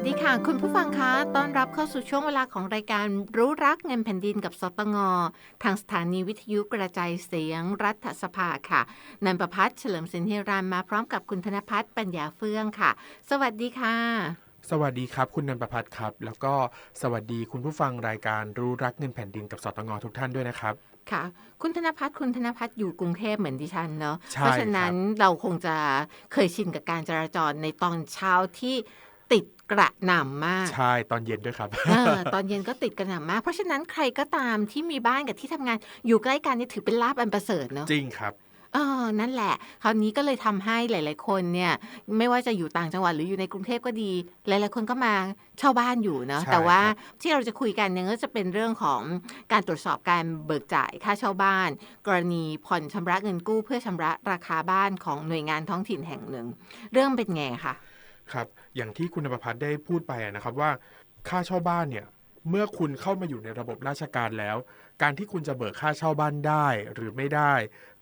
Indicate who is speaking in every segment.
Speaker 1: วัสดีค่ะ คุณผู้ฟังคะต้อนรับเข้าสู่ช่วงเวลาของรายการรู้รักเงินแผ่นดินกับสตงทางสถานีวิทยุกระจายเสียงรัฐสภาค่ะนันประพัฒน์เฉลิมสินเฮรานมาพร้อมกับคุณธนพัฒน์ปัญญาเฟื่องค่ะ สวัสดีค่ะ
Speaker 2: สวัสดีครับ คุณนันประพัฒน์ครับ แล้วก็สวัสดีคุณผู้ฟังรายการรู้รักเงินแผ่นดินกับสตงทุกท่านด้วยนะครับ
Speaker 1: ค่ะคุณธนพัฒน์คุณธนพัฒน์อยู่กรุงเทพเหมือนดิฉันเนาะ
Speaker 2: ใช่
Speaker 1: เพราะฉะนั้นเราคงจะเคยชินกับการจราจรในตอนเช้าที่ ติดกระหน่ำมาก
Speaker 2: ใช่ตอนเย็นด้วยครับ
Speaker 1: เออตอนเย็นก็ติดกระหน่ำมาก เพราะฉะนั้นใครก็ตามที่มีบ้านกับที่ทำงานอยู่ใกล้กันนี่ถือเป็นลาบอันประเสริฐเนาะ
Speaker 2: จริงครับ
Speaker 1: เออนั่นแหละ คราวนี้ก็เลยทำให้หลาย ๆ คนเนี่ย ไม่ว่าจะอยู่ต่างจังหวัดหรืออยู่ในกรุงเทพก็ดี หลาย ๆ คนก็มาเช่าบ้านอยู่เนาะ
Speaker 2: ใช่
Speaker 1: แต่ว่า
Speaker 2: ครับ
Speaker 1: ที่เราจะคุยกันเนี่ยก็จะเป็นเรื่องของการตรวจสอบการเบิกจ่ายค่าเช่าบ้าน กรณีผ่อนชำระเงินกู้ เพื่อชำระราคาบ้านของหน่วยงานท้องถิ่นแห่งหนึ่ง เรื่องเป็นไงคะ
Speaker 2: ครับอย่างที่คุณนันประพัฒน์ได้พูดไปนะครับว่าค่าเช่าบ้านเนี่ยเมื่อคุณเข้ามาอยู่ในระบบราชการแล้ว การที่คุณจะเบิกค่าเช่าบ้านได้หรือไม่ได้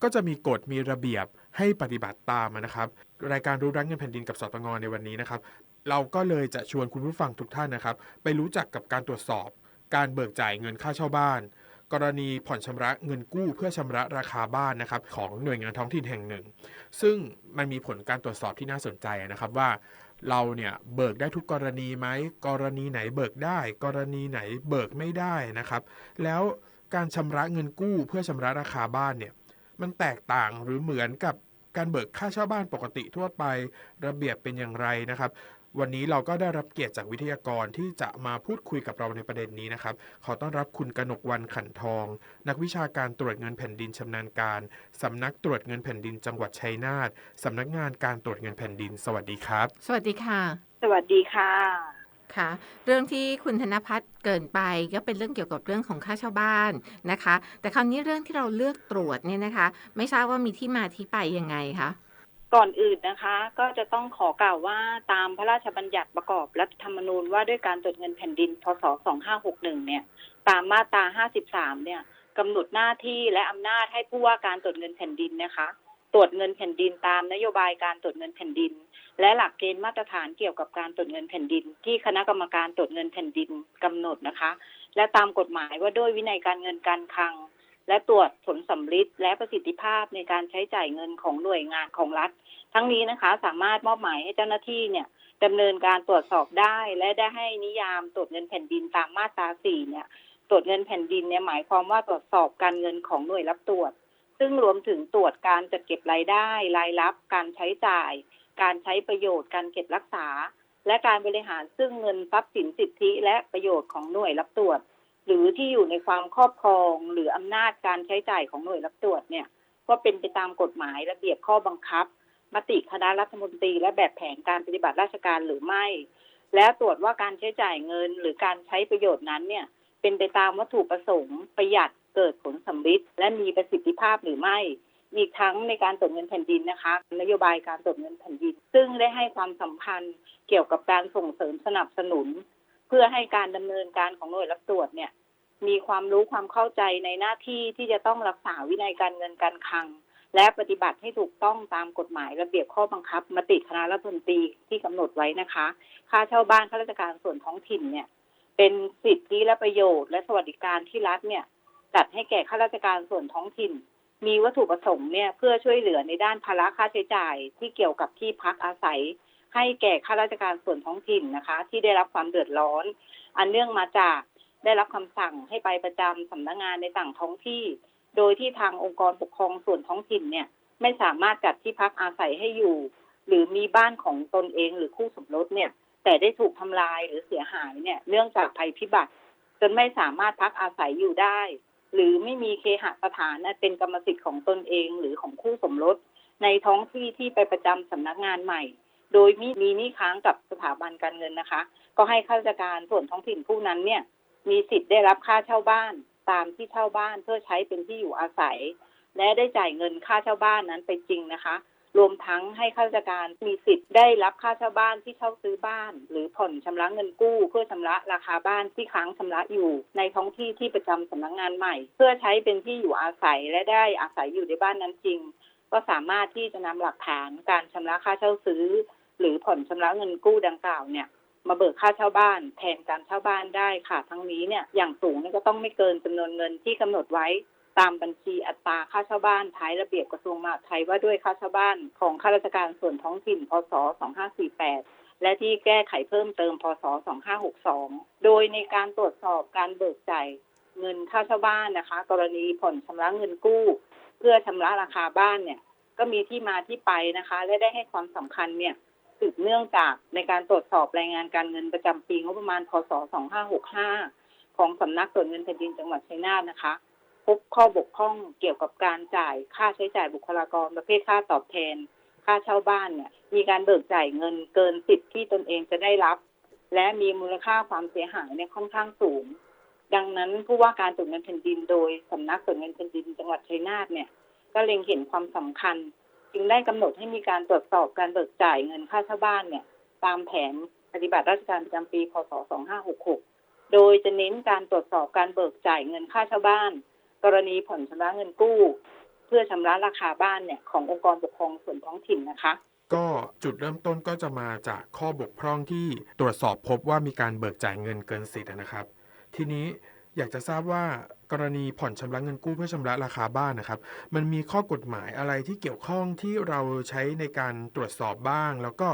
Speaker 2: ก็จะมีกฎมีระเบียบให้ปฏิบัติตามนะครับ รายการรู้รักเงินแผ่นดินกับสตงในวันนี้นะครับ เราก็เลยจะชวนคุณผู้ฟังทุกท่านนะครับ ไปรู้จักกับการตรวจสอบ การเบิกจ่ายเงินค่าเช่าบ้าน กรณีผ่อนชำระเงินกู้เพื่อชำระราคาบ้านนะครับของหน่วยงานท้องถิ่นแห่งหนึ่ง ซึ่งมันมีผลการตรวจสอบที่น่าสนใจนะครับว่า เราเนี่ยเบิกได้ทุกกรณีไหมกรณีไหนเบิกได้ กรณีไหนเบิกไม่ได้นะครับ แล้วการชำระเงินกู้เพื่อชำระราคาบ้านเนี่ยมันแตกต่างหรือเหมือนกับ การเบิกค่าเช่าบ้านปกติทั่วไประเบียบเป็นอย่างไรนะครับ วันนี้เราก็ได้รับเกียรติจากวิทยากรที่จะมาพูดคุยกับเราในประเด็นนี้นะครับ ขอต้อนรับคุณกนกวันขันทอง นักวิชาการตรวจเงินแผ่นดินชำนาญการสำนักตรวจเงินแผ่นดินจังหวัดชัยนาทสำนักงานการตรวจเงินแผ่นดิน สวัสดีครับ
Speaker 1: สวัสดีค่ะ
Speaker 3: สวัสดีค่ะ
Speaker 1: คะ เรื่องที่คุณธนพัฒน์เกินไปก็เป็นเรื่องเกี่ยวกับเรื่องของค่าเช่าบ้านนะคะ แต่คราวนี้เรื่องที่เราเลือกตรวจเนี่ยนะคะ ไม่ทราบว่ามีที่มาที่ไปยังไงคะ
Speaker 3: ก่อนอื่นนะคะก็จะต้องขอกล่าวว่าตามพระราชบัญญัติประกอบรัฐธรรมนูญว่าด้วยการตรวจเงินแผ่นดิน พศ 2561 เนี่ย ตามมาตรา 53 เนี่ยกำหนดหน้าที่และอำนาจให้ผู้ว่าการตรวจเงินแผ่นดินนะคะ ตรวจเงินแผ่นดินตามนโยบายการตรวจเงินแผ่นดิน และหลักเกณฑ์มาตรฐานเกี่ยวกับการตรวจเงินแผ่นดิน ที่คณะกรรมการตรวจเงินแผ่นดินกำหนดนะคะ และตามกฎหมายว่าด้วยวินัยการเงินการคลัง และตรวจผลสำลิดและประสิทธิภาพในการใช้จ่ายเงินของหน่วยงานของรัฐ ทั้งนี้นะคะสามารถมอบหมายให้เจ้าหน้าที่เนี่ยดำเนินการตรวจสอบได้ และได้ให้นิยามตรวจเงินแผ่นดินตามมาตรา 4 เนี่ย ตรวจเงินแผ่นดินเนี่ยหมายความว่าตรวจสอบการเงินของหน่วยรับตรวจ ซึ่งรวมถึงตรวจการจัดเก็บรายได้ รายรับ การใช้จ่าย การใช้ประโยชน์ การเก็บรักษา และการบริหารซึ่งเงินทรัพย์สินสิทธิ และประโยชน์ของหน่วยรับตรวจ หรือที่อยู่ในความครอบครอง หรืออำนาจการใช้จ่ายของหน่วยรับตรวจเนี่ยว่าเป็นไปตามกฎหมายระเบียบข้อบังคับ มติคณะรัฐมนตรี และแบบแผนการปฏิบัติราชการหรือไม่ และตรวจว่าการใช้จ่ายเงิน หรือการใช้ประโยชน์นั้นเนี่ยเป็นไปตามวัตถุประสงค์ประหยัด เกิดผลสำลิดและมีประสิทธิภาพหรือไม่ อีกทั้งในการตรวจเงินแผ่นดินนะคะ นโยบายการตรวจเงินแผ่นดิน ซึ่งได้ให้ความสำคัญเกี่ยวกับการส่งเสริมสนับสนุน เพื่อให้การดำเนินการของหน่วยรับตรวจเนี่ยมีความรู้ความเข้าใจในหน้าที่ที่จะต้องรักษาวินัยการเงินการคลัง และปฏิบัติให้ถูกต้องตามกฎหมายระเบียบข้อบังคับมติคณะรัฐมนตรีที่กำหนดไว้นะคะ ค่าเช่าบ้านข้าราชการส่วนท้องถิ่นเนี่ยเป็นสิทธิและประโยชน์และสวัสดิการที่รัฐเนี่ย จัดให้แก่ข้าราชการส่วนท้องถิ่น มีวัตถุประสงค์เนี่ยเพื่อช่วยเหลือในด้านภาระค่าใช้จ่ายที่เกี่ยวกับที่พักอาศัย ให้แก่ข้าราชการส่วนท้องถิ่นนะคะ ที่ได้รับความเดือดร้อน อันเนื่องมาจากได้รับคำสั่งให้ไปประจำสำนักงานในต่างท้องที่ โดยที่ทางองค์กรปกครองส่วนท้องถิ่นเนี่ยไม่สามารถจัดที่พักอาศัยให้อยู่ หรือมีบ้านของตนเองหรือคู่สมรสเนี่ย แต่ได้ถูกทำลายหรือเสียหายเนี่ยเนื่องจากภัยพิบัติ จนไม่สามารถพักอาศัยอยู่ได้ หรือไม่มีเคหสถานเป็นกรรมสิทธิ์ของตนเองหรือของคู่สมรส ในท้องที่ที่ไปประจำสำนักงานใหม่ โดยมีมีหนี้ค้างกับสถาบันการเงินนะคะ ก็ให้ข้าราชการส่วนท้องถิ่นผู้นั้นเนี่ยมีสิทธิ์ได้รับค่าเช่าบ้านตามที่เช่าบ้านเพื่อใช้เป็นที่อยู่อาศัย และได้จ่ายเงินค่าเช่าบ้านนั้นไปจริงนะคะ รวมทั้งให้ข้าราชการมีสิทธิ์ได้รับค่าเช่าบ้านที่เช่าซื้อบ้าน หรือผ่อนชำระเงินกู้ เพื่อชำระราคาบ้านที่ค้างชำระอยู่ ในท้องที่ที่ประจำสำนักงานใหม่ เพื่อใช้เป็นที่อยู่อาศัยและได้อาศัยอยู่ในบ้านนั้นจริง ก็สามารถที่จะนำหลักฐานการชำระค่าเช่าซื้อ หรือผ่อนชำระเงินกู้ดังกล่าวเนี่ยมาเบิกค่าเช่าบ้านแทนการเช่าบ้านได้ค่ะทั้งนี้เนี่ยอย่างสูงก็ต้องไม่เกินจำนวนเงินที่กำหนดไว้ ตามบัญชีอัตราค่าเช่าบ้านท้ายระเบียบกระทรวงมหาดไทยว่าด้วยค่าเช่าบ้านของข้าราชการส่วนท้องถิ่น พศ 2548 และที่แก้ไขเพิ่มเติม พศ 2562 โดยในการตรวจสอบการเบิกจ่ายเงินค่าเช่าบ้านนะคะ กรณีผ่อนชำระเงินกู้ เพื่อชำระราคาบ้านเนี่ย ก็มีที่มาที่ไปนะคะ และได้ให้ความสำคัญเนี่ยสืบเนื่องจากในการตรวจสอบรายงานการเงินประจำปีงบประมาณ พศ 2565 ของสำนักตรวจเงินแผ่นดินจังหวัดชัยนาทนะคะ พบข้อบกพร่องเกี่ยวกับการจ่ายค่าใช้จ่ายบุคลากรประเภทค่าตอบแทน ค่าเช่าบ้านเนี่ย มีการเบิกจ่ายเงินเกินสิทธิ์ที่ตนเองจะได้รับ และมีมูลค่าความเสียหายเนี่ยค่อนข้างสูง ดังนั้นผู้ว่าการตรวจเงินแผ่นดินโดยสำนักตรวจเงินแผ่นดินจังหวัดชัยนาทเนี่ยก็เล็งเห็นความสำคัญ จึงได้กำหนดให้มีการตรวจสอบการเบิกจ่ายเงินค่าเช่าบ้านเนี่ย ตามแผนปฏิบัติราชการประจำปี พศ 2566 โดยจะเน้นการตรวจสอบการเบิกจ่ายเงินค่าเช่าบ้าน กรณีผ่อนชำระเงินกู้ เพื่อชำระราคาบ้านเนี่ยขององค์กรปกครองส่วนท้องถิ่นนะคะ
Speaker 2: ก็จุดเริ่มต้นก็จะมาจากข้อบกพร่องที่ตรวจสอบพบว่ามีการเบิกจ่ายเงินเกินสิทธิ์นะครับ ทีนี้อยากจะทราบว่ากรณีผ่อนชำระเงินกู้เพื่อชำระราคาบ้านนะครับ มันมีข้อกฎหมายอะไรที่เกี่ยวข้องที่เราใช้ในการตรวจสอบบ้าง แล้วก็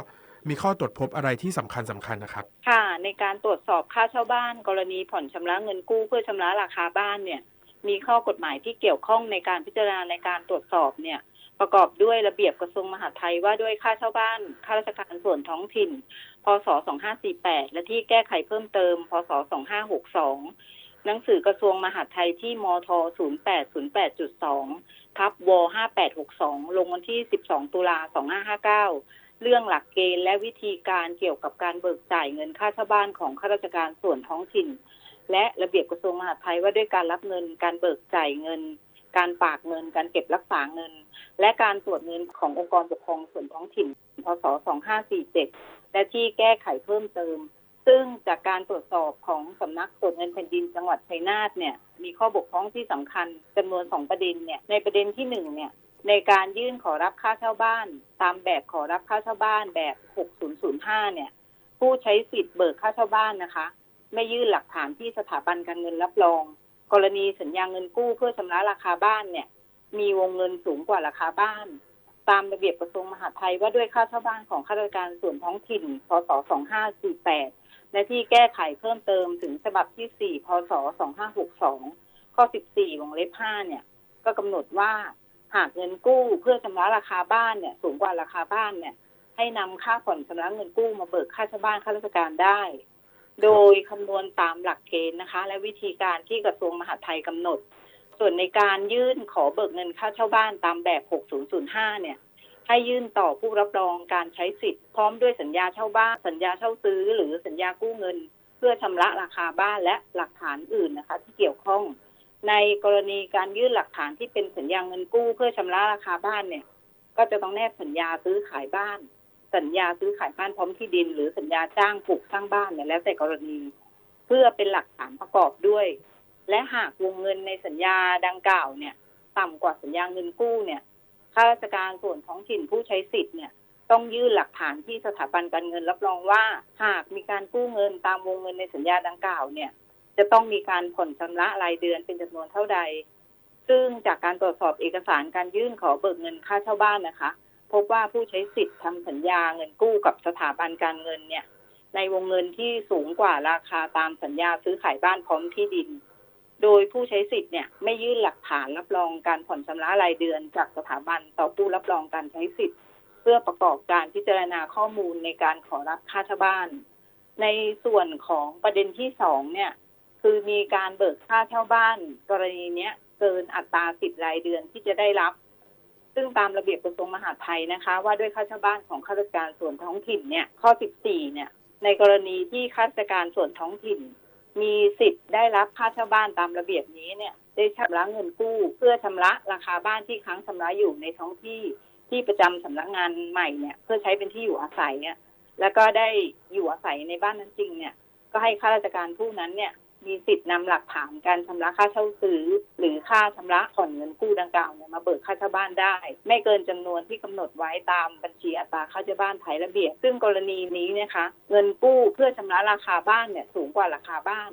Speaker 2: มีข้อตรวจพบอะไรที่สำคัญสำคัญนะครับ
Speaker 3: ค่ะ ในการตรวจสอบค่าเช่าบ้าน กรณีผ่อนชำระเงินกู้เพื่อชำระราคาบ้านเนี่ย มีข้อกฎหมายที่เกี่ยวข้องในการพิจารณาในการตรวจสอบเนี่ยประกอบด้วยระเบียบกระทรวงมหาดไทยว่าด้วยค่าเช่าบ้านข้าราชการส่วนท้องถิ่น พศ 2548 และที่แก้ไขเพิ่มเติม พศ 2562 หนังสือกระทรวงมหาดไทยที่มท 0808.2 ทับว 5862 ลงวันที่ 12 ตุลา 2559 เรื่องหลักเกณฑ์และวิธีการเกี่ยวกับการเบิกจ่ายเงินค่าเช่าบ้านของข้าราชการส่วนท้องถิ่น และระเบียบกระทรวงมหาดไทยว่าด้วยการรับเงิน การเบิกจ่ายเงิน การฝากเงิน การเก็บรักษาเงิน และการตรวจเงินขององค์กรปกครองส่วนท้องถิ่น พศ 2547 และที่แก้ไขเพิ่มเติม ซึ่งจากการตรวจสอบของสำนักตรวจเงินแผ่นดินจังหวัดชัยนาทเนี่ยมีข้อบกพร่องที่สำคัญจำนวนสองประเด็นเนี่ยในประเด็นที่หนึ่งเนี่ยในการยื่นขอรับค่าเช่าบ้าน ตามแบบขอรับค่าเช่าบ้านแบบ 6005 เนี่ย ผู้ใช้สิทธิ์เบิกค่าเช่าบ้านนะคะ ไม่ยื่นหลักฐานที่สถาบันการเงินรับรอง กรณีสัญญาเงินกู้เพื่อชำระราคาบ้านเนี่ย มีวงเงินสูงกว่าราคาบ้าน ตามระเบียบกระทรวงมหาดไทยว่าด้วยค่าเช่าบ้านของข้าราชการส่วนท้องถิ่น พศ 2548 และที่แก้ไขเพิ่มเติมถึงฉบับที่ 4 พศ 2562 ข้อ 14 วงเล็บ 5 เนี่ย ก็กำหนดว่าหากเงินกู้เพื่อชำระราคาบ้านเนี่ยสูงกว่าราคาบ้านเนี่ย ให้นำค่าผ่อนชำระเงินกู้มาเบิกค่าเช่าบ้านข้าราชการได้ โดยคำนวณตามหลักเกณฑ์นะคะ และวิธีการที่กระทรวงมหาดไทยกำหนด ส่วนในการยื่นขอเบิกเงินค่าเช่าบ้านตามแบบ 6005 เนี่ย ให้ยื่นต่อผู้รับรองการใช้สิทธิ์พร้อมด้วยสัญญาเช่าบ้าน สัญญาเช่าซื้อ หรือสัญญากู้เงิน เพื่อชำระราคาบ้านและหลักฐานอื่นนะคะ ที่เกี่ยวข้อง ในกรณีการยื่นหลักฐานที่เป็นสัญญาเงินกู้ เพื่อชำระราคาบ้านเนี่ย ก็จะต้องแนบสัญญาซื้อขายบ้าน สัญญาซื้อขายบ้านพร้อมที่ดิน หรือสัญญาจ้างปลูกสร้างบ้านเนี่ยแล้วแต่กรณี เพื่อเป็นหลักฐานประกอบด้วย และหากวงเงินในสัญญาดังกล่าวเนี่ย ต่ำกว่าสัญญาเงินกู้เนี่ยข้าราชการส่วนท้องถิ่นผู้ใช้สิทธิ์เนี่ย ต้องยื่นหลักฐานที่สถาบันการเงินรับรองว่า หากมีการกู้เงินตามวงเงินในสัญญาดังกล่าวเนี่ย จะต้องมีการผ่อนชำระรายเดือนเป็นจำนวนเท่าใด ซึ่งจากการตรวจสอบเอกสารการยื่นขอเบิกเงินค่าเช่าบ้านนะคะ พบว่าผู้ใช้สิทธิ์ทำสัญญาเงินกู้กับสถาบันการเงินเนี่ย ในวงเงินที่สูงกว่าราคาตามสัญญาซื้อขายบ้านพร้อมที่ดิน โดยผู้ใช้สิทธิ์เนี่ยไม่ยื่นหลักฐานรับรองการผ่อนชำระรายเดือนจากสถาบันต่อผู้รับรองการใช้สิทธิ์ เพื่อประกอบการพิจารณาข้อมูลในการขอรับค่าเช่าบ้าน ในส่วนของประเด็นที่สองเนี่ยคือมีการเบิกค่าเช่าบ้าน กรณีเนี้ยเกินอัตราสิทธิ์รายเดือนที่จะได้รับ ซึ่งตามระเบียบกระทรวงมหาดไทยนะคะ ว่าด้วยค่าเช่าบ้านของข้าราชการส่วนท้องถิ่นเนี่ยข้อ 14 เนี่ย ในกรณีที่ข้าราชการส่วนท้องถิ่น มีสิทธิ์ได้รับค่าเช่าบ้านตามระเบียบนี้เนี่ยได้ชำระเงินกู้เพื่อชำระราคาบ้านที่ค้างชำระอยู่ในท้องที่ที่ประจำสำนักงานใหม่เนี่ย เพื่อใช้เป็นที่อยู่อาศัยเนี่ยแล้วก็ได้อยู่อาศัยในบ้านนั้นจริงเนี่ย ก็ให้ข้าราชการผู้นั้นเนี่ย มีสิทธิ์นำหลักฐานการชำระค่าเช่าซื้อ หรือค่าชำระผ่อนเงินกู้ดังกล่าวเนี่ยมาเบิกค่าเช่าบ้านได้ ไม่เกินจำนวนที่กำหนดไว้ตามบัญชีอัตราค่าเช่าบ้านไทยระเบียบ ซึ่งกรณีนี้นะคะ เงินกู้เพื่อชำระราคาบ้านเนี่ยสูงกว่าราคาบ้าน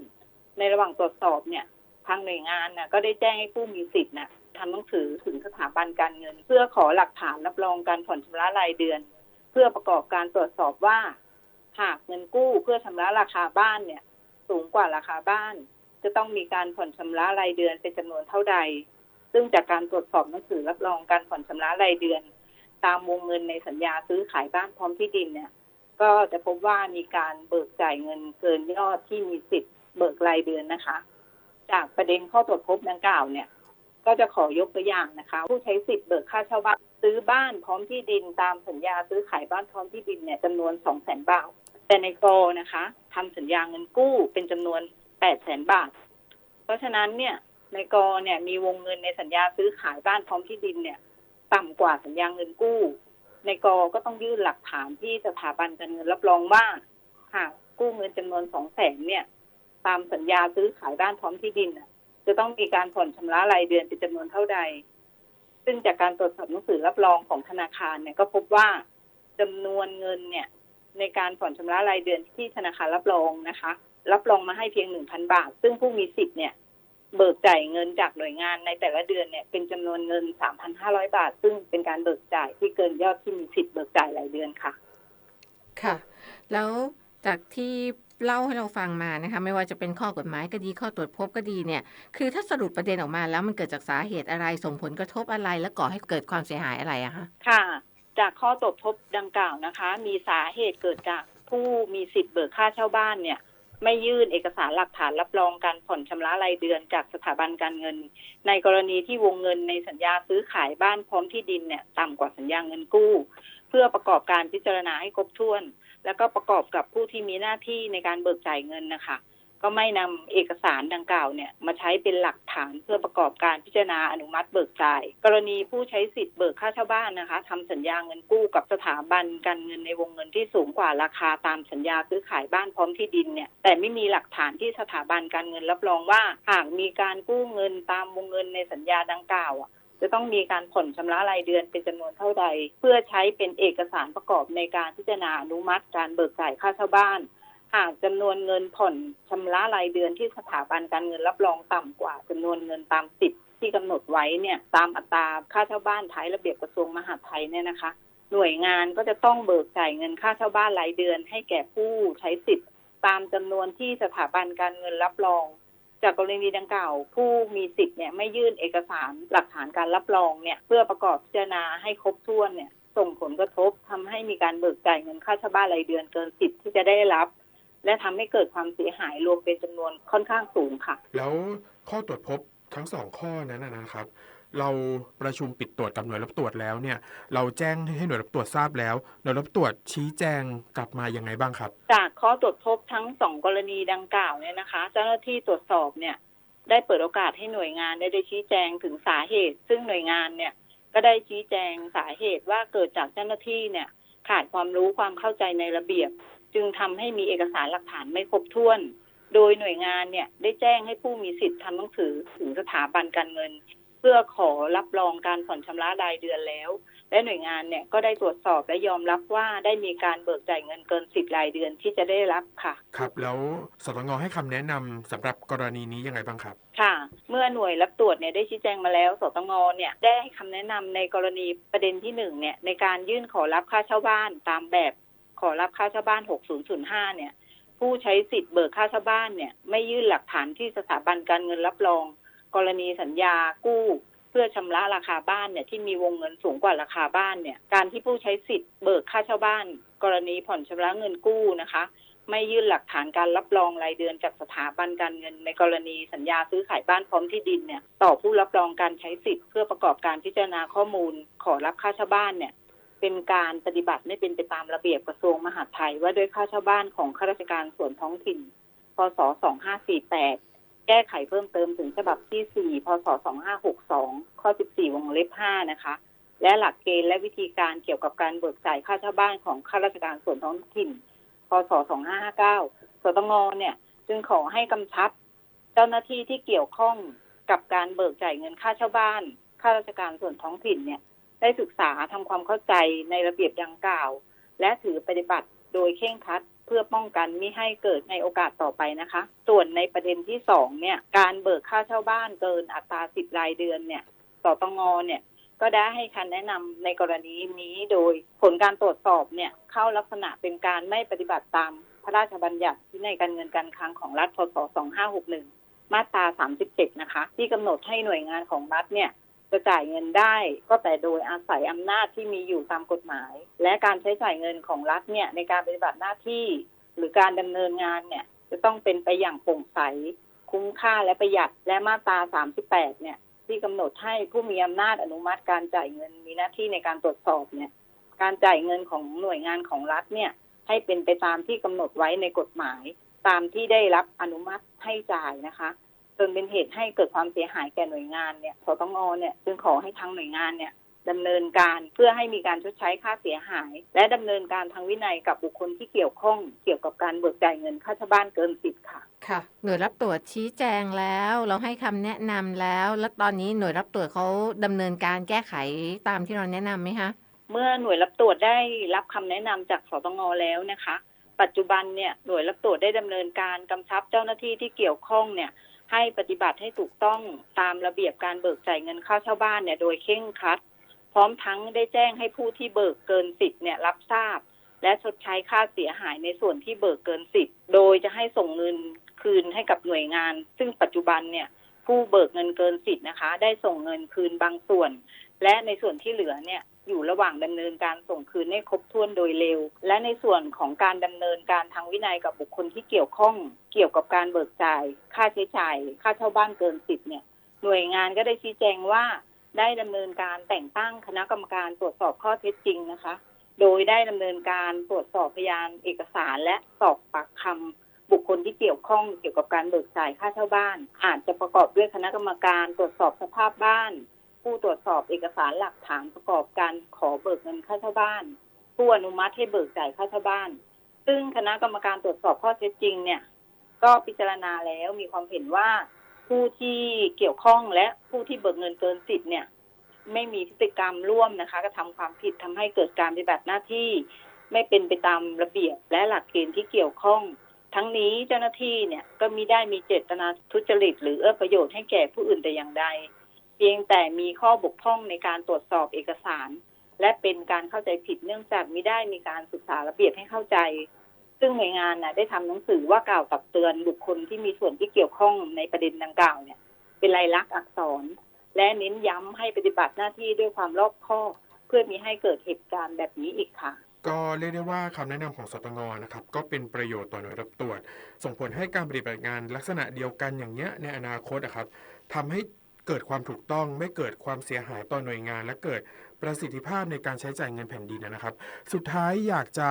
Speaker 3: ในระหว่างตรวจสอบเนี่ยทางหน่วยงานน่ะก็ได้แจ้งให้ผู้มีสิทธิ์น่ะทำหนังสือถึงสถาบันการเงิน เพื่อขอหลักฐานรับรองการผ่อนชำระรายเดือน เพื่อประกอบการตรวจสอบว่า หากเงินกู้เพื่อชำระราคาบ้านเนี่ย สูงกว่าราคาบ้าน จะต้องมีการผ่อนชำระรายเดือนเป็นจำนวนเท่าใด ซึ่งจากการตรวจสอบหนังสือรับรองการผ่อนชำระรายเดือน ตามวงเงินในสัญญาซื้อขายบ้านพร้อมที่ดินเนี่ย ก็จะพบว่ามีการเบิกจ่ายเงินเกินยอดที่มีสิทธิ์เบิกรายเดือนนะคะ จากประเด็นข้อตรวจพบดังกล่าวเนี่ย ก็จะขอยกตัวอย่างนะคะ ผู้ใช้สิทธิ์เบิกค่าเช่าบ้านซื้อบ้านพร้อมที่ดินตามสัญญาซื้อขายบ้านพร้อมที่ดินเนี่ยจำนวนสองแสนบาท แต่ในกอนะคะทำสัญญาเงินกู้เป็นจำนวนแปดแสนบาท เพราะฉะนั้นเนี่ยในกอเนี่ยมีวงเงินในสัญญาซื้อขายบ้านพร้อมที่ดินเนี่ย ต่ำกว่าสัญญาเงินกู้ ในกอก็ต้องยื่นหลักฐานที่สถาบันการเงินรับรองว่าหากกู้เงินจำนวนสองแสนเนี่ย ตามสัญญาซื้อขายบ้านพร้อมที่ดินจะต้องมีการผ่อนชำระรายเดือนเป็นจำนวนเท่าใด ซึ่งจากการตรวจสอบหนังสือรับรองของธนาคารเนี่ยก็พบว่าจำนวนเงินเนี่ย ในการผ่อนชำระรายเดือนที่ธนาคารรับรองนะคะ รับรองมาให้เพียงหนึ่งพันบาท ซึ่งผู้มีสิทธิ์เนี่ยเบิกจ่ายเงินจากหน่วยงานในแต่ละเดือนเนี่ยเป็นจำนวนเงิน3,500บาท ซึ่งเป็นการเบิกจ่ายที่เกินยอดที่มีสิทธิ์เบิกจ่ายรายเดือนค่ะ
Speaker 1: ค่ะ แล้วจากที่เล่าให้เราฟังมานะคะไม่ว่าจะเป็นข้อกฎหมายก็ดีข้อตรวจพบก็ดีเนี่ย คือถ้าสรุปประเด็นออกมาแล้วมันเกิดจากสาเหตุอะไรส่งผลกระทบอะไร และก่อให้เกิดความเสียหายอะไรอะคะ
Speaker 3: ค่ะ จากข้อตรวจพบดังกล่าวนะคะ มีสาเหตุเกิดจากผู้มีสิทธิ์เบิกค่าเช่าบ้านเนี่ย ไม่ยื่นเอกสารหลักฐานรับรองการผ่อนชำระรายเดือนจากสถาบันการเงิน ในกรณีที่วงเงินในสัญญาซื้อขายบ้านพร้อมที่ดินเนี่ยต่ำกว่าสัญญาเงินกู้ เพื่อประกอบการพิจารณาให้ครบถ้วน แล้วก็ประกอบกับผู้ที่มีหน้าที่ในการเบิกจ่ายเงินนะคะ ก็ไม่นำเอกสารดังกล่าวเนี่ยมาใช้เป็นหลักฐานเพื่อประกอบการพิจารณาอนุมัติเบิกจ่าย กรณีผู้ใช้สิทธิ์เบิกค่าเช่าบ้านนะคะทำสัญญาเงินกู้กับสถาบันการเงินในวงเงินที่สูงกว่าราคาตามสัญญาซื้อขายบ้านพร้อมที่ดินเนี่ยแต่ไม่มีหลักฐานที่สถาบันการเงินรับรองว่า หากมีการกู้เงินตามวงเงินในสัญญาดังกล่าวอะจะต้องมีการผ่อนชำระรายเดือนเป็นจำนวนเท่าใด เพื่อใช้เป็นเอกสารประกอบในการพิจารณาอนุมัติการเบิกจ่ายค่าเช่าบ้าน หากจำนวนเงินผ่อนชำระรายเดือนที่สถาบันการเงินรับรองต่ำกว่าจำนวนเงินตามสิทธิ์ที่กำหนดไว้เนี่ยตามอัตราค่าเช่าบ้านท้ายระเบียบกระทรวงมหาดไทยเนี่ยนะคะ หน่วยงานก็จะต้องเบิกจ่ายเงินค่าเช่าบ้านรายเดือน ให้แก่ผู้ใช้สิทธิ์ ตามจำนวนที่สถาบันการเงินรับรอง จากกรณีดังกล่าว ผู้มีสิทธิ์เนี่ยไม่ยื่นเอกสารหลักฐานการรับรองเนี่ยเพื่อประกอบพิจารณาให้ครบถ้วนเนี่ยส่งผลกระทบทำให้มีการเบิกจ่ายเงินค่าเช่าบ้านรายเดือนเกินสิทธิ์ที่จะได้รับ และทำให้เกิดความเสียหายรวมเป็นจำนวนค่อนข้างสูงค่ะ
Speaker 2: แล้วข้อตรวจพบทั้งสองข้อนั้นนะนะครับ เราประชุมปิดตรวจกับหน่วยรับตรวจแล้วเนี่ย เราแจ้งให้หน่วยรับตรวจทราบแล้ว หน่วยรับตรวจชี้แจงกลับมายังไงบ้างครับ
Speaker 3: จากข้อตรวจพบทั้งสองกรณีดังกล่าวเนี่ยนะคะ เจ้าหน้าที่ตรวจสอบเนี่ยได้เปิดโอกาสให้หน่วยงานได้ได้ชี้แจงถึงสาเหตุ ซึ่งหน่วยงานเนี่ยก็ได้ชี้แจงสาเหตุว่าเกิดจากเจ้าหน้าที่เนี่ยขาดความรู้ความเข้าใจในระเบียบ จึงทำให้มีเอกสารหลักฐานไม่ครบถ้วน โดยหน่วยงานเนี่ยได้แจ้งให้ผู้มีสิทธิ์ทำหนังสือถึงสถาบันการเงิน เพื่อขอรับรองการผ่อนชำระรายเดือนแล้ว และหน่วยงานเนี่ยก็ได้ตรวจสอบและยอมรับว่าได้มีการเบิกจ่ายเงินเกินสิทธิ์รายเดือนที่จะได้รับค่ะ
Speaker 2: ครับแล้วสตงให้คำแนะนำสำหรับกรณีนี้ยังไงบ้างครับ
Speaker 3: ค่ะ เมื่อหน่วยรับตรวจเนี่ยได้ชี้แจงมาแล้ว สตงเนี่ยได้ให้คำแนะนำในกรณีประเด็นที่หนึ่งเนี่ยในการยื่นขอรับค่าเช่าบ้านตามแบบ ขอรับค่าเช่าบ้าน 6005 เนี่ย ผู้ใช้สิทธิ์เบิกค่าเช่าบ้านเนี่ย ไม่ยื่นหลักฐานที่สถาบันการเงินรับรอง กรณีสัญญากู้เพื่อชำระราคาบ้านเนี่ยที่มีวงเงินสูงกว่าราคาบ้านเนี่ย การที่ผู้ใช้สิทธิ์เบิกค่าเช่าบ้าน กรณีผ่อนชำระเงินกู้นะคะ ไม่ยื่นหลักฐานการรับรองรายเดือนจากสถาบันการเงิน ในกรณีสัญญาซื้อขายบ้านพร้อมที่ดินเนี่ย ต่อผู้รับรองการใช้สิทธิ์เพื่อประกอบการพิจารณาข้อมูล ขอรับค่าเช่าบ้านเนี่ย เป็นการปฏิบัติไม่เป็นไปตามระเบียบกระทรวงมหาดไทย ว่าด้วยค่าเช่าบ้านของข้าราชการส่วนท้องถิ่น พศ 2548 แก้ไขเพิ่มเติมถึงฉบับที่ 4 พศ 2562 ข้อ 14 วงเล็บ 5 นะคะ และหลักเกณฑ์และวิธีการเกี่ยวกับการเบิกจ่ายค่าเช่าบ้านของข้าราชการส่วนท้องถิ่น พศ 2559 สตง เนี่ย จึงขอให้กำชับ เจ้าหน้าที่ที่เกี่ยวข้องกับการเบิกจ่ายเงินค่าเช่าบ้านข้าราชการส่วนท้องถิ่นเนี่ย ได้ศึกษาทำความเข้าใจในระเบียบดังกล่าว และถือปฏิบัติโดยเคร่งครัดเพื่อป้องกันไม่ให้เกิดในโอกาสต่อไปนะคะ ส่วนในประเด็นที่สองเนี่ยการเบิกค่าเช่าบ้านเกินอัตราสิบรายเดือนเนี่ยสตงเนี่ยก็ได้ให้คำแนะนำในกรณีนี้โดยผลการตรวจสอบเนี่ยเข้าลักษณะเป็นการไม่ปฏิบัติตามพระราชบัญญัติที่ในการเงินการคลังของรัฐพศ2561 มาตรา 37 นะคะ ที่กำหนดให้หน่วยงานของรัฐเนี่ย จะจ่ายเงินได้ก็แต่โดยอาศัยอำนาจที่มีอยู่ตามกฎหมาย และการใช้จ่ายเงินของรัฐเนี่ยในการปฏิบัติหน้าที่ หรือการดำเนินงานเนี่ยจะต้องเป็นไปอย่างโปร่งใส คุ้มค่าและประหยัดและมาตรา 38 เนี่ย ที่กำหนดให้ผู้มีอำนาจอนุมัติการจ่ายเงินมีหน้าที่ในการตรวจสอบเนี่ยการจ่ายเงินของหน่วยงานของรัฐเนี่ยให้เป็นไปตามที่กำหนดไว้ในกฎหมาย ตามที่ได้รับอนุมัติให้จ่ายนะคะ จนเป็นเหตุให้เกิดความเสียหายแก่หน่วยงานเนี่ยสตงเนี่ยจึงขอให้ทางหน่วยงานเนี่ยดำเนินการเพื่อให้มีการชดใช้ค่าเสียหาย และดำเนินการทางวินัยกับบุคคลที่เกี่ยวข้องเกี่ยวกับการเบิกจ่ายเงินค่าเช่าบ้านเกินสิทธิ์ค่ะ
Speaker 1: ค่ะหน่วยรับตรวจชี้แจงแล้ว เราให้คำแนะนำแล้ว แล้วตอนนี้หน่วยรับตรวจเขาดำเนินการแก้ไขตามที่เราแนะนำไหมคะ
Speaker 3: เมื่อหน่วยรับตรวจได้รับคำแนะนำจากสตงแล้วนะคะ ปัจจุบันเนี่ยหน่วยรับตรวจได้ดำเนินการกำชับเจ้าหน้าที่ที่เกี่ยวข้องเนี่ย ให้ปฏิบัติให้ถูกต้องตามระเบียบการเบิกจ่ายเงินค่าเช่าบ้านเนี่ยโดยเคร่งครัด พร้อมทั้งได้แจ้งให้ผู้ที่เบิกเกินสิทธิ์เนี่ยรับทราบ และชดใช้ค่าเสียหายในส่วนที่เบิกเกินสิทธิ์โดยจะให้ส่งเงินคืนให้กับหน่วยงาน ซึ่งปัจจุบันเนี่ยผู้เบิกเงินเกินสิทธิ์นะคะ ได้ส่งเงินคืนบางส่วน และในส่วนที่เหลือเนี่ย อยู่ระหว่างดำเนินการส่งคืนให้ครบถ้วนโดยเร็ว และในส่วนของการดำเนินการทางวินัยกับบุคคลที่เกี่ยวข้อง เกี่ยวกับการเบิกจ่าย ค่าใช้จ่าย ค่าเช่าบ้านเกินสิทธิ์เนี่ยหน่วยงานก็ได้ชี้แจงว่าได้ดำเนินการแต่งตั้งคณะกรรมการตรวจสอบข้อเท็จจริงนะคะ โดยได้ดำเนินการตรวจสอบพยานเอกสารและสอบปากคำบุคคลที่เกี่ยวข้องเกี่ยวกับการเบิกจ่ายค่าเช่าบ้าน อาจจะประกอบด้วยคณะกรรมการตรวจสอบสภาพบ้าน ผู้ตรวจสอบเอกสารหลักฐานประกอบการขอเบิกเงินค่าเช่าบ้าน ผู้อนุมัติให้เบิกจ่ายค่าเช่าบ้าน ซึ่งคณะกรรมการตรวจสอบข้อเท็จจริงเนี่ย ก็พิจารณาแล้วมีความเห็นว่าผู้ที่เกี่ยวข้องและผู้ที่เบิกเงินเกินสิทธิ์เนี่ย ไม่มีพฤติกรรมร่วมนะคะกระทำความผิดทำให้เกิดการปฏิบัติหน้าที่ ไม่เป็นไปตามระเบียบและหลักเกณฑ์ที่เกี่ยวข้อง ทั้งนี้เจ้าหน้าที่เนี่ยก็มิได้มีเจตนาทุจริต หรือเอื้อประโยชน์ให้แก่ผู้อื่นแต่อย่างใด เพียงแต่มีข้อบกพร่องในการตรวจสอบเอกสาร และเป็นการเข้าใจผิดเนื่องจากไมิได้มีการศึกษาระเบียบให้เข้าใจ ซึ่งหน่วยงานน่ะได้ทำหนังสือว่ากล่าวตักเตือนบุคคลที่มีส่วนที่เกี่ยวข้องในประเด็นดังกล่าวเนี่ย เป็นลายลักษณ์อักษร และเน้นย้ำให้ปฏิบัติหน้าที่ด้วยความรอบคอบเพื่อมีให้เกิดเหตุการณ์แบบนี้อีกค่ะ
Speaker 2: ก็เรียกได้ว่าคำแนะนำของสตงนะครับก็เป็นประโยชน์ต่อหน่วยรับตรวจ ส่งผลให้การปฏิบัติงานลักษณะเดียวกันอย่างเนี้ยในอนาคตนะครับทำให้ เกิดความถูกต้องไม่เกิดความเสียหายต่อหน่วยงาน และเกิดประสิทธิภาพในการใช้จ่ายเงินแผ่นดินนะครับ สุดท้ายอยากจะ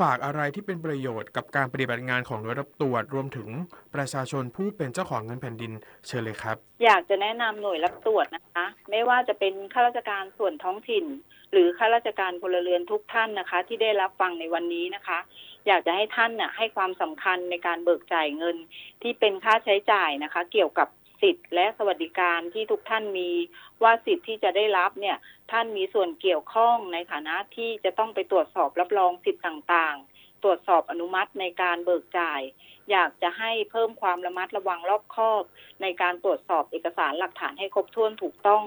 Speaker 2: ฝากอะไรที่เป็นประโยชน์กับการปฏิบัติงานของหน่วยรับตรวจรวมถึงประชาชนผู้เป็นเจ้าของเงินแผ่นดินเชิญเลยครับ
Speaker 3: อยากจะแนะนำหน่วยรับตรวจนะคะ ไม่ว่าจะเป็นข้าราชการส่วนท้องถิ่น หรือข้าราชการพลเรือนทุกท่านนะคะ ที่ได้รับฟังในวันนี้นะคะ อยากจะให้ท่านน่ะให้ความสำคัญในการเบิกจ่ายเงินที่เป็นค่าใช้จ่ายนะคะ เกี่ยวกับ สิทธิ์และสวัสดิการที่ทุกท่านมีว่าสิทธิ์ที่จะได้รับเนี่ยท่านมีส่วนเกี่ยวข้องในฐานะที่จะต้องไปตรวจสอบรับรองสิทธิ์ต่างๆ ตรวจสอบอนุมัติในการเบิกจ่าย อยากจะให้เพิ่มความระมัดระวังรอบคอบ ในการตรวจสอบเอกสารหลักฐานให้ครบถ้วนถูกต้อง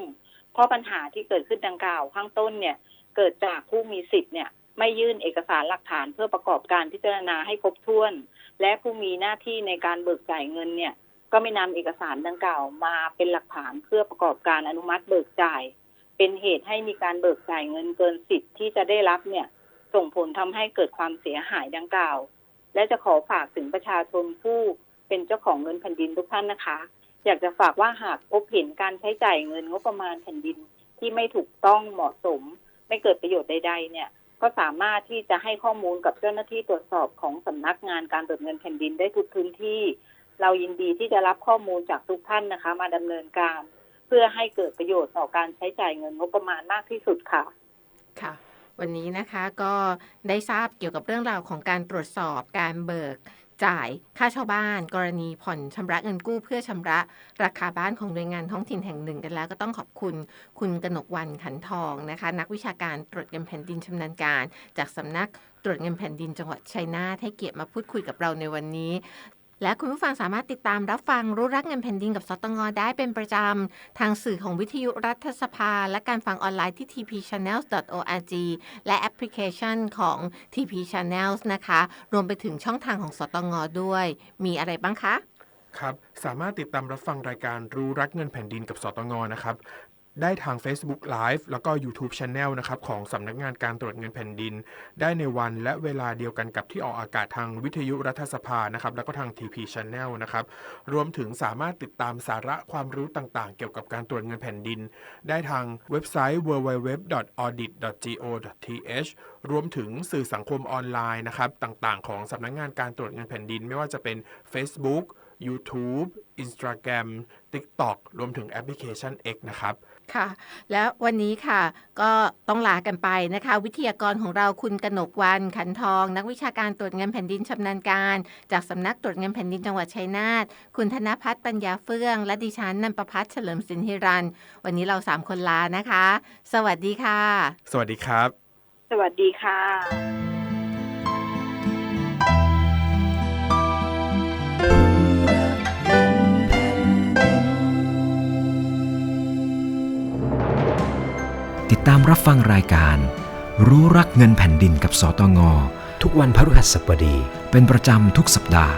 Speaker 3: เพราะปัญหาที่เกิดขึ้นดังกล่าวข้างต้นเนี่ยเกิดจากผู้มีสิทธิ์เนี่ยไม่ยื่นเอกสารหลักฐานเพื่อประกอบการพิจารณาให้ครบถ้วน และผู้มีหน้าที่ในการเบิกจ่ายเงินเนี่ย ก็ไม่นำเอกสารดังกล่าวมาเป็นหลักฐานเพื่อประกอบการอนุมัติเบิกจ่าย เป็นเหตุให้มีการเบิกจ่ายเงินเกินสิทธิ์ที่จะได้รับเนี่ย ส่งผลทำให้เกิดความเสียหายดังกล่าว และจะขอฝากถึงประชาชนผู้เป็นเจ้าของเงินแผ่นดินทุกท่านนะคะ อยากจะฝากว่าหากพบเห็นการใช้จ่ายเงินงบประมาณแผ่นดินที่ไม่ถูกต้องเหมาะสม ไม่เกิดประโยชน์ใด ๆ เนี่ยก็สามารถที่จะให้ข้อมูลกับเจ้าหน้าที่ตรวจสอบของสำนักงานการเบิกเงินแผ่นดินได้ทุกพื้นที่ เรายินดีที่จะรับข้อมูลจากทุกท่านนะคะ มาดำเนินการ เพื่อให้เกิดประโยชน์ต่อการใช้จ่ายเงินงบประมาณมากที่สุดค่ะ
Speaker 1: ค่ะ วันนี้นะคะก็ได้ทราบเกี่ยวกับเรื่องราวของการตรวจสอบการเบิกจ่ายค่าเช่าบ้าน กรณีผ่อนชำระเงินกู้เพื่อชำระราคาบ้านของหน่วยงานท้องถิ่นแห่งหนึ่งกันแล้ว ก็ต้องขอบคุณคุณกนกวันขันทองนะคะ นักวิชาการตรวจเงินแผ่นดินชำนาญการ จากสำนักตรวจเงินแผ่นดินจังหวัดชัยนาทให้เกียรติมาพูดคุยกับเราในวันนี้ และคุณผู้ฟังสามารถติดตามรับฟังรู้รักเงินแผ่นดินกับสตงได้เป็นประจำ ทางสื่อของวิทยุรัฐสภา และการฟังออนไลน์ที่ tpchannels.org และแอปพลิเคชันของ TP Channels นะคะ รวมไปถึงช่องทางของสตงด้วย มีอะไรบ้างคะ
Speaker 2: ครับ สามารถติดตามรับฟังรายการรู้รักเงินแผ่นดินกับสตงนะครับ ได้ทาง Facebook Live แล้วก็ YouTube Channel นะครับของสำนักงานการตรวจเงินแผ่นดิน ได้ในวันและเวลาเดียวกันกับที่ออกอากาศทางวิทยุรัฐสภานะครับแล้วก็ทาง TP Channel นะครับรวมถึงสามารถติดตามสาระความรู้ต่างๆ เกี่ยวกับการตรวจเงินแผ่นดิน ได้ทางเว็บไซต์ www.audit.go.th รวมถึงสื่อสังคมออนไลน์นะครับต่างๆ ของสำนักงานการตรวจเงินแผ่นดิน ไม่ว่าจะเป็น Facebook YouTube Instagram TikTok รวมถึงแอปพลิเคชัน X นะครับ
Speaker 1: ค่ะ แล้ววันนี้ค่ะก็ต้องลากันไปนะคะ วิทยากรของเราคุณกนกวันขันทอง นักวิชาการตรวจเงินแผ่นดินชำนาญการ จากสำนักตรวจเงินแผ่นดินจังหวัดชัยนาทคุณธนพัฒน์ปัญญาเฟื่อง และดิฉันนันประพัฒน์เฉลิมสินธิรัน วันนี้เราสามคนลานะคะ สวัสดีค่ะ
Speaker 2: สวัสดีครับ
Speaker 3: สวัสดีค่ะ
Speaker 4: ตามรับฟังรายการ รู้รักเงินแผ่นดินกับสตง ทุกวันพฤหัสบดี เป็นประจำทุกสัปดาห์